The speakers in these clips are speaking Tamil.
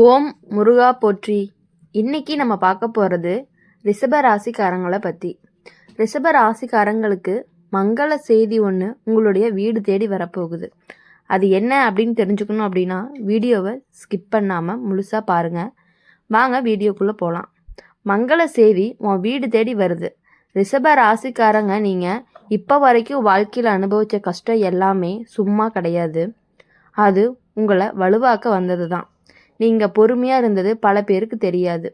ஓம் முருகா போற்றி. இன்னைக்கு நம்ம பார்க்க போகிறது ரிஷப ராசிக்காரங்களை பற்றி ரிஷப ராசிக்காரங்களுக்கு மங்கள செய்தி ஒன்று உங்களுடைய வீடு தேடி வரப்போகுது. அது என்ன அப்படின்னு தெரிஞ்சுக்கணும் அப்படின்னா வீடியோவை ஸ்கிப் பண்ணாமல் முழுசாக பாருங்கள் வாங்க வீடியோக்குள்ளே போகலாம் மங்கள செய்தி உன் வீடு தேடி வருது. ரிஷப ராசிக்காரங்க நீங்கள் இப்போ வரைக்கும் வாழ்க்கையில் அனுபவித்த கஷ்டம் எல்லாமே சும்மா கிடையாது. அது உங்களை வலுவாக்க வந்தது தான் நீங்கள் பொறுமையாக இருந்தது பல பேருக்கு தெரியாது.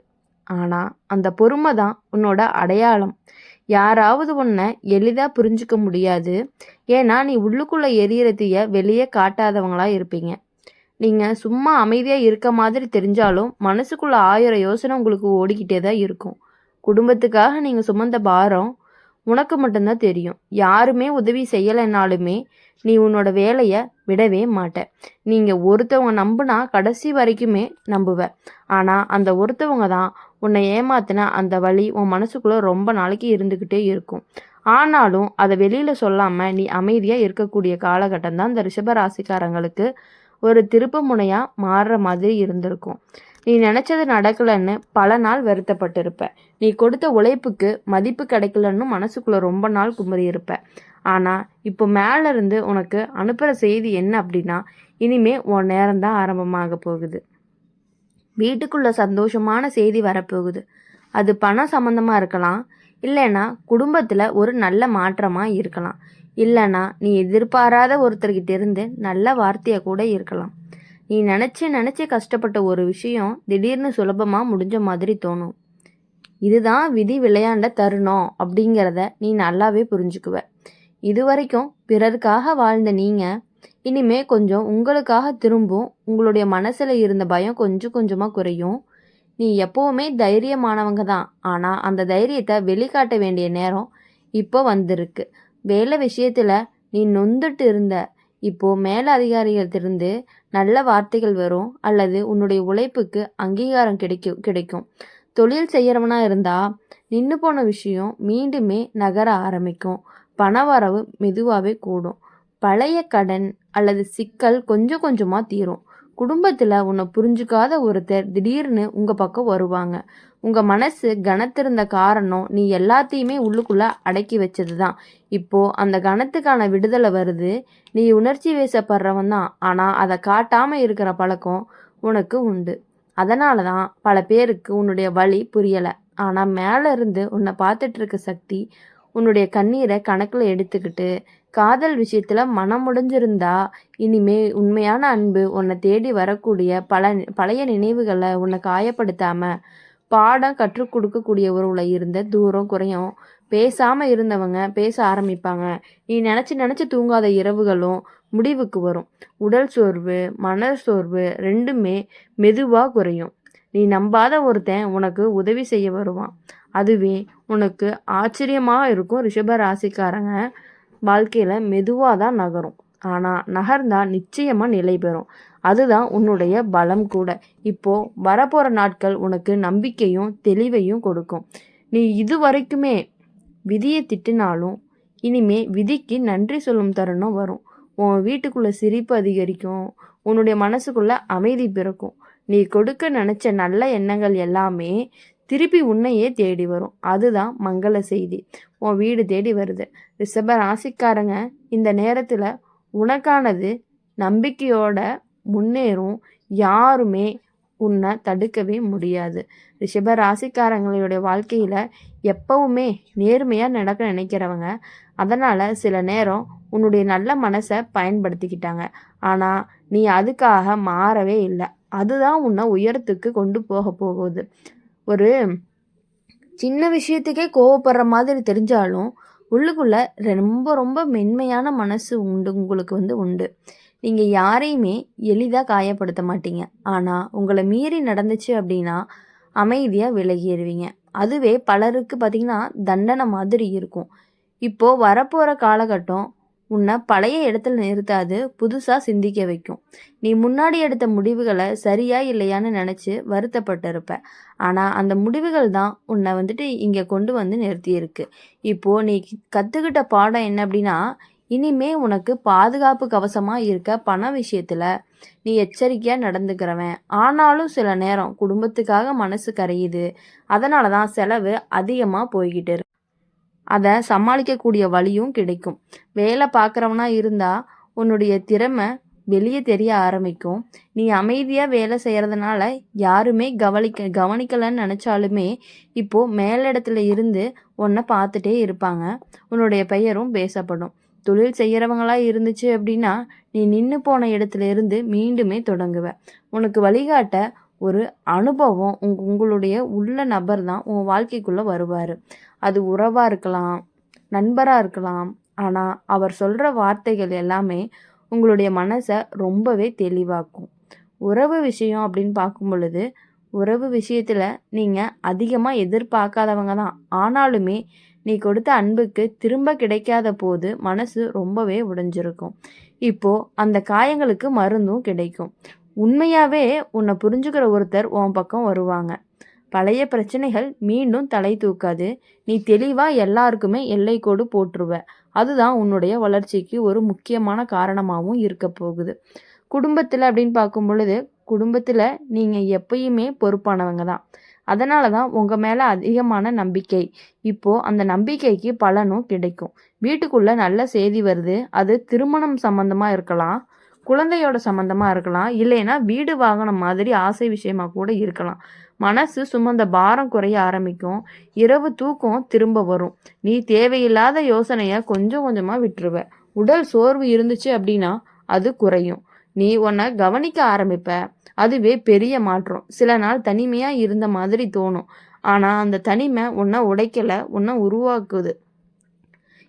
ஆனால் அந்த பொறுமை தான் உன்னோட அடையாளம். யாராவது உன்னை எளிதாக புரிஞ்சுக்க முடியாது. ஏன்னா நீ உள்ளுக்குள்ளே எரியிற தீய வெளியே காட்டாதவங்களா இருப்பீங்க. நீங்கள் சும்மா அமைதியாக இருக்க மாதிரி தெரிஞ்சாலும் மனசுக்குள்ள ஆயிரம் யோசனை உங்களுக்கு ஓடிக்கிட்டே தான் இருக்கும். குடும்பத்துக்காக நீங்கள் சுமந்த பாரம் உனக்கு மட்டும்தான் தெரியும். யாருமே உதவி செய்யலைனாலுமே நீ உன்னோட வேலையை விடவே மாட்ட. நீங்கள் ஒருத்தவங்க நம்புனா கடைசி வரைக்குமே நம்புவ. ஆனால் அந்த ஒருத்தவங்க தான் உன்னை ஏமாத்தின அந்த வழி உன் மனசுக்குள்ளே ரொம்ப நாளைக்கு இருந்துக்கிட்டே இருக்கும். ஆனாலும் அதை வெளியில் சொல்லாமல் நீ அமைதியாக இருக்கக்கூடிய காலகட்டம் தான் இந்த ரிஷபராசிக்காரங்களுக்கு ஒரு திருப்பு முனையாக மாறுற மாதிரி இருந்திருக்கும். நீ நினச்சது நடக்கலன்னு பல நாள் வருத்தப்பட்டிருப்ப. நீ கொடுத்த உழைப்புக்கு மதிப்பு கிடைக்கலன்னு மனசுக்குள்ளே ரொம்ப நாள் குமரி இருப்ப ஆனால் இப்போ மேலேருந்து உனக்கு அனுப்புகிற செய்தி என்ன அப்படின்னா இனிமே உன் நேரம் தான் ஆரம்பமாக போகுது. வீட்டுக்குள்ள சந்தோஷமான செய்தி வரப்போகுது. அது பணம் சம்மந்தமாக இருக்கலாம். இல்லைன்னா குடும்பத்தில் ஒரு நல்ல மாற்றமாக இருக்கலாம். இல்லைன்னா நீ எதிர்பாராத ஒருத்தர்கிட்ட இருந்து நல்ல வார்த்தையாக கூட இருக்கலாம். நீ நினச்சி நினச்சி கஷ்டப்பட்ட ஒரு விஷயம் திடீர்னு சுலபமாக முடிஞ்ச மாதிரி தோணும். இதுதான் விதி விளையாண்ட தருணம் அப்படிங்கிறத நீ நல்லாவே புரிஞ்சுக்குவ. இது வரைக்கும் பிறருக்காக வாழ்ந்த நீங்கள் இனிமே கொஞ்சம் உங்களுக்காக திரும்பும். உங்களுடைய மனசில் இருந்த பயம் கொஞ்சம் கொஞ்சமாக குறையும். நீ எப்போவுமே தைரியமானவங்க தான். ஆனால் அந்த தைரியத்தை வெளிக்காட்ட வேண்டிய நேரம் இப்போ வந்திருக்கு. வேலை விஷயத்தில் நீ நொந்துட்டு இருந்த இப்போ மேல அதிகாரிகளிடத்திலிருந்து நல்ல வார்த்தைகள் வரும் அல்லது உன்னுடைய உழைப்புக்கு அங்கீகாரம் கிடைக்கும் கிடைக்கும். தொழில் செய்கிறவனா இருந்தா நின்று போன விஷயம் மீண்டுமே நகர ஆரம்பிக்கும். பணவரவு மெதுவாகவே கூடும். பழைய கடன் அல்லது சிக்கல் கொஞ்சம் கொஞ்சமாக தீரும். குடும்பத்தில் உன்னை புரிஞ்சுக்காத ஒருத்தர் திடீர்னு உங்கள் பக்கம் வருவாங்க. உங்கள் மனசு கனத்திருந்த காரணம் நீ எல்லாத்தையுமே உள்ளுக்குள்ளே அடக்கி வச்சது தான் இப்போது அந்த கணத்துக்கான விடுதலை வருது. நீ உணர்ச்சி வேசப்படுறவன் தான். ஆனால் அதை காட்டாமல் இருக்கிற பழக்கம் உனக்கு உண்டு. அதனால தான் பல பேருக்கு உன்னுடைய வழி புரியலை. ஆனால் மேலே இருந்து உன்னை பார்த்துட்டு இருக்க சக்தி உன்னுடைய கண்ணீரை கணக்கில் எடுத்துக்கிட்டு காதல் விஷயத்தில் மனம் முடிஞ்சிருந்தா இனிமே உண்மையான அன்பு உன்னை தேடி வரக்கூடிய பல பழைய நினைவுகளை உன்னை காயப்படுத்தாம பாடம் கற்றுக் கொடுக்கக்கூடிய உறவுல இருந்த தூரம் குறையும். பேசாமல் இருந்தவங்க பேச ஆரம்பிப்பாங்க. நீ நினச்சி நினச்சி தூங்காத இரவுகளும் முடிவுக்கு வரும். உடல் சோர்வு மன சோர்வு ரெண்டுமே மெதுவாக குறையும். நீ நம்பாத ஒருத்தன் உனக்கு உதவி செய்ய வருவான். அதுவே உனக்கு ஆச்சரியமாக இருக்கும் ரிஷப ராசிக்காரங்க. வாழ்க்கையில் மெதுவாக தான் நகரும். ஆனால் நகர்ந்தால் நிச்சயமாக நிலை பெறும். அதுதான் உன்னுடைய பலம் கூட. இப்போது வரப்போகிற நாட்கள் உனக்கு நம்பிக்கையும் தெளிவையும் கொடுக்கும். நீ இது வரைக்குமே விதியை திட்டினாலும் இனிமே விதிக்கு நன்றி சொல்லும் தருணம் வரும். உன் வீட்டுக்குள்ளே சிரிப்பு அதிகரிக்கும். உன்னுடைய மனசுக்குள்ளே அமைதி பிறக்கும். நீ கொடுக்க நினச்ச நல்ல எண்ணங்கள் எல்லாமே திருப்பி உன்னையே தேடி வரும். அதுதான் மங்கள செய்தி. உன் வீடு தேடி வருது. ரிஷப ராசிக்காரங்க இந்த நேரத்தில் உனக்கானது நம்பிக்கையோட முன்னேறும். யாருமே உன்னை தடுக்கவே முடியாது. ரிஷப ராசிக்காரங்களுடைய வாழ்க்கையில் எப்பவுமே நேர்மையாக நடக்க நினைக்கிறவங்க. அதனால் சில நேரம் உன்னுடைய நல்ல மனசை பயன்படுத்திக்கிட்டாங்க. ஆனால் நீ அதுக்காக மாறவே இல்லை. அதுதான் உன்னை உயரத்துக்கு கொண்டு போக போகுது. ஒரு சின்ன விஷயத்துக்கே கோவப்படுற மாதிரி தெரிஞ்சாலும் உள்ளுக்குள்ளே ரொம்ப ரொம்ப மென்மையான மனசு உண்டு உங்களுக்கு வந்து உண்டு. நீங்கள் யாரையுமே எளிதாக காயப்படுத்த மாட்டீங்க. ஆனால் உங்களை மீறி நடந்துச்சு அப்படின்னா அமைதியாக விலகிடுவீங்க அதுவே பலருக்கு பார்த்திங்கன்னா தண்டனை மாதிரி இருக்கும். இப்போது வரப்போகிற காலகட்டம் உன்னை பழைய இடத்துல நிறுத்தாது புதுசாக சிந்திக்க வைக்கும். நீ முன்னாடி எடுத்த முடிவுகளை சரியா இல்லையான்னு நினச்சி வருத்தப்பட்டிருப்ப. ஆனால் அந்த முடிவுகள் தான் உன்னை வந்துட்டு இங்கே கொண்டு வந்து நிறுத்தியிருக்கு. இப்போது நீ கற்றுக்கிட்ட பாடம் என்ன அப்படின்னா இனிமே உனக்கு பாதுகாப்பு கவசமாக இருக்க பண விஷயத்தில் நீ எச்சரிக்கையாக நடந்துக்கிறவன். ஆனாலும் சில நேரம் குடும்பத்துக்காக மனசு கரையுது. அதனால தான் செலவு அதிகமாக போய்கிட்டு இருக்கு. அதை சமாளிக்கக்கூடிய வழியும் கிடைக்கும். வேலை பார்க்குறவனா இருந்தால் உன்னுடைய திறமை வெளியே தெரிய ஆரம்பிக்கும். நீ அமைதியாக வேலை செய்கிறதுனால யாருமே கவனிக்க கவனிக்கலைன்னு நினச்சாலுமே இப்போது மேலிடத்துல இருந்து உன்னை பார்த்துட்டே இருப்பாங்க. உன்னுடைய பெயரும் பேசப்படும். தொழில் செய்கிறவங்களா இருந்துச்சு அப்படின்னா நீ நின்று போன இடத்துல இருந்து மீண்டுமே தொடங்குவ. உனக்கு வழிகாட்ட ஒரு அனுபவம் உங் உங்களுடைய உள்ள நபர் தான் உன் வாழ்க்கைக்குள்ளே வருவார். அது உறவாக இருக்கலாம் நண்பராக இருக்கலாம். ஆனால் அவர் சொல்கிற வார்த்தைகள் எல்லாமே உங்களுடைய மனசை ரொம்பவே தெளிவாக்கும். உறவு விஷயம் அப்படின்னு பார்க்கும் பொழுது உறவு விஷயத்தில் நீங்கள் அதிகமாக எதிர்பார்க்காதவங்க தான். ஆனாலுமே நீ கொடுத்த அன்புக்கு திரும்ப கிடைக்காத போது மனசு ரொம்பவே உடைஞ்சிருக்கும். இப்போது அந்த காயங்களுக்கு மருந்தும் கிடைக்கும். உண்மையாகவே உன்னை புரிஞ்சுக்கிற ஒருத்தர் உன் பக்கம் வருவாங்க. பழைய பிரச்சனைகள் மீண்டும் தலை தூக்காது. நீ தெளிவாக எல்லாருக்குமே எல்லைக்கோடு போட்டுருவ அதுதான் உன்னுடைய வளர்ச்சிக்கு ஒரு முக்கியமான காரணமாகவும் இருக்க போகுது. குடும்பத்தில் அப்படின்னு பார்க்கும் பொழுது குடும்பத்தில் நீங்கள் எப்பயுமே பொறுப்பானவங்க தான். அதனால தான் உங்கள் மேலே அதிகமான நம்பிக்கை. இப்போது அந்த நம்பிக்கைக்கு பலனும் கிடைக்கும். வீட்டுக்குள்ளே நல்ல செய்தி வருது. அது திருமணம் சம்மந்தமாக இருக்கலாம். குழந்தையோட சம்மந்தமாக இருக்கலாம். இல்லைன்னா வீடு வாகனம் மாதிரி ஆசை விஷயமாக கூட இருக்கலாம். மனசு சுமந்த பாரம் குறைய ஆரம்பிக்கும். இரவு தூக்கம் திரும்ப வரும். நீ தேவையில்லாத யோசனையை கொஞ்சம் கொஞ்சமாக விட்டுருவ. உடல் சோர்வு இருந்துச்சு அப்படின்னா அது குறையும். நீ உன்னை கவனிக்க ஆரம்பிப்ப. அதுவே பெரிய மாற்றம். சில நாள் தனிமையாக இருந்த மாதிரி தோணும். ஆனால் அந்த தனிமை உன்னை உடைக்கலை உன்னை உருவாக்குது.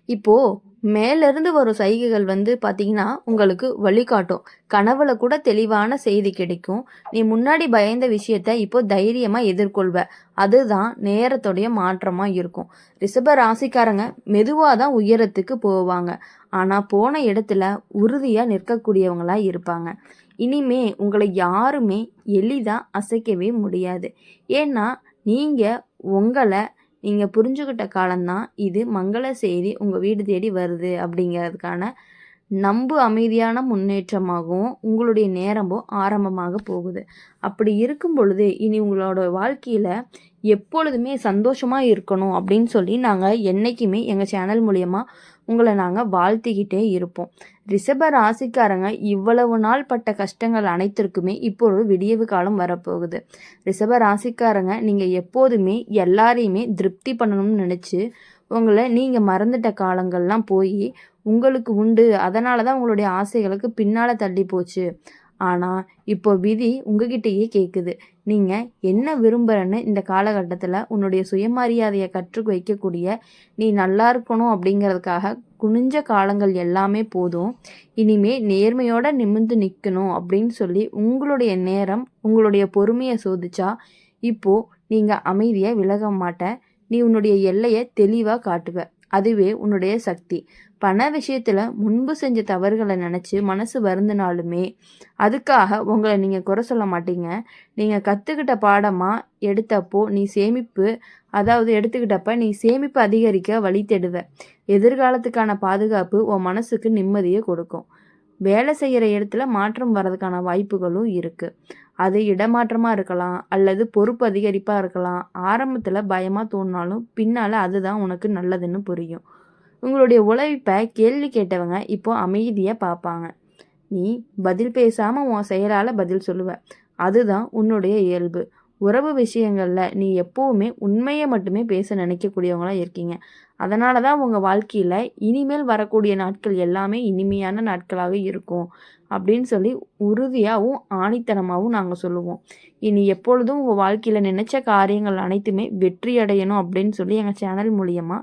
இப்போது மேலேருந்து வரும் சைகைகள் வந்து பார்த்தீங்கன்னா உங்களுக்கு வழிகாட்டும். கனவுல கூட தெளிவான செய்தி கிடைக்கும். நீ முன்னாடி பயந்த விஷயத்த இப்போ தைரியமாக எதிர்கொள்வ. அதுதான் நேரத்துடைய மாற்றமாக இருக்கும். ரிஷப ராசிக்காரங்க மெதுவாக தான் உயரத்துக்கு போவாங்க. ஆனால் போன இடத்துல உறுதியாக நிற்கக்கூடியவங்களா இருப்பாங்க. இனிமே உங்களை யாருமே எளிதாக அசைக்கவே முடியாது. ஏன்னா நீங்கள் உங்களை நீங்கள் புரிஞ்சுக்கிட்ட காலம்தான் இது மங்கள செய்தி உங்கள் வீடு தேடி வருது அப்படிங்கிறதுக்கான நம்பு அமைதியான முன்னேற்றமாகவும் உங்களுடைய நேரமும் ஆரம்பமாக போகுது. அப்படி இருக்கும் பொழுது இனி உங்களோட வாழ்க்கையில் எப்பொழுதுமே சந்தோஷமாக இருக்கணும் அப்படின்னு சொல்லி நாங்கள் என்றைக்குமே எங்கள் சேனல் மூலயமா உங்களை நாங்கள் வாழ்த்திக்கிட்டே இருப்போம். ரிஷப ராசிக்காரங்க இவ்வளவு நாள் பட்ட கஷ்டங்கள் அனைத்திற்குமே இப்போ ஒரு விடியவு காலம் வரப்போகுது. ரிஷப ராசிக்காரங்க நீங்கள் எப்போதுமே எல்லாரையுமே திருப்தி பண்ணணும்னு நினச்சி உங்களை நீங்கள் மறந்துட்ட காலங்கள்லாம் போய் உங்களுக்கு உண்டு. அதனால தான் உங்களுடைய ஆசைகளுக்கு பின்னால் தள்ளி போச்சு. ஆனால் இப்போ விதி உங்ககிட்டயே கேட்குது நீங்கள் என்ன விரும்புகிறன்னு இந்த காலகட்டத்தில் உன்னுடைய சுயமரியாதையை கற்று வைக்கக்கூடிய நீ நல்லா இருக்கணும் அப்படிங்கிறதுக்காக குனிஞ்ச காலங்கள் எல்லாமே போதும். இனிமே நேர்மையோடு நிமிர்ந்து நிற்கணும் அப்படின்னு சொல்லி உங்களுடைய நேரம் உங்களுடைய பொறுமையை சோதிச்சா இப்போது நீங்கள் அமைதியாக விலக மாட்ட. நீ உன்னுடைய எல்லையை தெளிவாக காட்டுவ. அதுவே உன்னுடைய சக்தி. பண விஷயத்தில் முன்பு செஞ்ச தவறுகளை நினச்சி மனசு வருந்தினாலுமே அதுக்காக உங்களை நீங்கள் குறை சொல்ல மாட்டீங்க. நீங்கள் கற்றுக்கிட்ட பாடமாக எடுத்தப்போ நீ சேமிப்பு அதாவது எடுத்துக்கிட்டப்ப நீ சேமிப்பு அதிகரிக்க வழி தேடுவ. எதிர்காலத்துக்கான பாதுகாப்பு உன் மனசுக்கு நிம்மதியை கொடுக்கும். வேலை செய்கிற இடத்துல மாற்றம் வர்றதுக்கான வாய்ப்புகளும் இருக்குது அது இடமாற்றமாக இருக்கலாம் அல்லது பொறுப்பு அதிகரிப்பாக இருக்கலாம். ஆரம்பத்தில் பயமாக தோணினாலும் பின்னால் அதுதான் உனக்கு நல்லதுன்னு புரியும். உங்களுடைய உழைப்பை கேள்வி கேட்டவங்க இப்போ அமைதியாக பார்ப்பாங்க நீ பதில் பேசாமல் உன் செயலால் பதில் சொல்லுவ. அதுதான் உன்னுடைய இயல்பு. உறவு விஷயங்களில் நீ எப்போவுமே உண்மையை மட்டுமே பேச நினைக்கக்கூடியவங்களாக இருக்கீங்க. அதனால தான் உங்கள் வாழ்க்கையில் இனிமேல் வரக்கூடிய நாட்கள் எல்லாமே இனிமையான நாட்களாக இருக்கும். அப்படின்னு சொல்லி உறுதியாகவும் ஆணித்தனமாகவும் நாங்கள் சொல்லுவோம். இனி எப்பொழுதும் உங்கள் வாழ்க்கையில் நினச்ச காரியங்கள் அனைத்துமே வெற்றி அடையணும் அப்படின்னு சொல்லி எங்கள் சேனல் மூலியமாக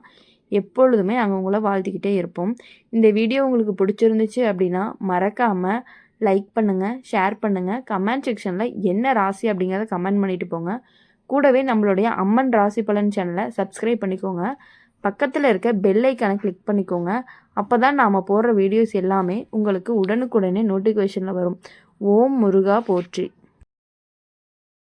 எப்பொழுதுமே நாங்கள் உங்களை வாழ்த்திக்கிட்டே இருப்போம். இந்த வீடியோ உங்களுக்கு பிடிச்சிருந்துச்சு அப்படின்னா மறக்காமல் லைக் பண்ணுங்கள் ஷேர் பண்ணுங்கள் கமெண்ட் செக்ஷனில் என்ன ராசி அப்படிங்கிறத கமெண்ட் பண்ணிட்டு போங்க. கூடவே நம்மளுடைய அம்மன் ராசி பலன் சேனலை சப்ஸ்கிரைப் பண்ணிக்கோங்க. பக்கத்தில் இருக்க பெல் ஐக்கானை கிளிக் பண்ணிக்கோங்க. அப்போ தான் நாம் போடுற வீடியோஸ் எல்லாமே உங்களுக்கு உடனுக்குடனே நோட்டிஃபிகேஷனில் வரும். ஓம் முருகா போற்றி.